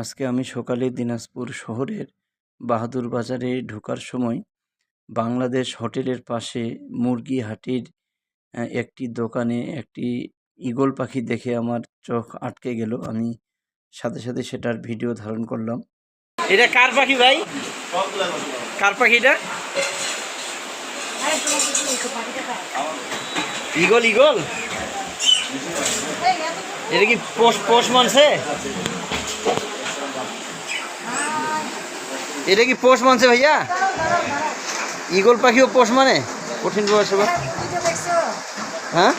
আজকে আমি সকালে দিনাজপুর শহরের বাহাদুর বাজারে ঢোকার সময় বাংলাদেশ হোটেলের পাশে মুরগি হাটির একটি দোকানে একটি ঈগল পাখি দেখে আমার চোখ আটকে গেল। আমি সাথে সাথে সেটার ভিডিও ধারণ করলাম। এটা কার পাখি ভাই? কার পাখিটা ইগল ইগল এটা কি পোষ পোষ মানছে? এটা কি পোষ মানছে ভাইয়া? ইগল পাখিও পোষ মানে? কঠিন বয়স হ্যাঁ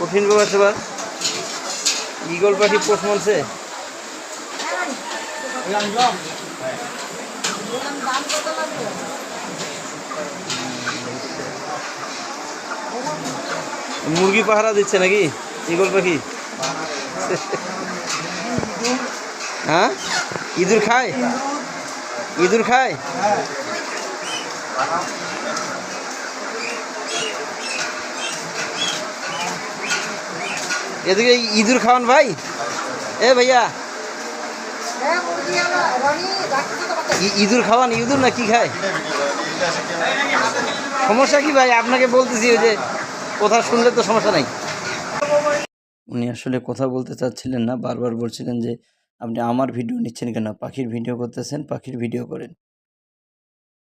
কঠিন বয়স এবার। ইগল পাখি পোষ মানছে? মুরগি পাহারা দিচ্ছে নাকি? ইগল পাখি? হ্যাঁ? ইঁদুর খায়? ইঁদুর খায়? এদিকে ইঁদুর খাওয়ান ভাই। এ ভাইয়া। ইঁদুর খাওয়ান, ইঁদুর না কি খায়? সমস্যা কি ভাই? আপনাকে বলতেছি ওই যে কথা শুনলে তো সমস্যা নাই। উনি আসলে কথা বলতে চাচ্ছিলেন না, বারবার বলছিলেন যে আপনি আমার ভিডিও নিচ্ছেন কেন? পাখির ভিডিও করতেছেন পাখির ভিডিও করেন।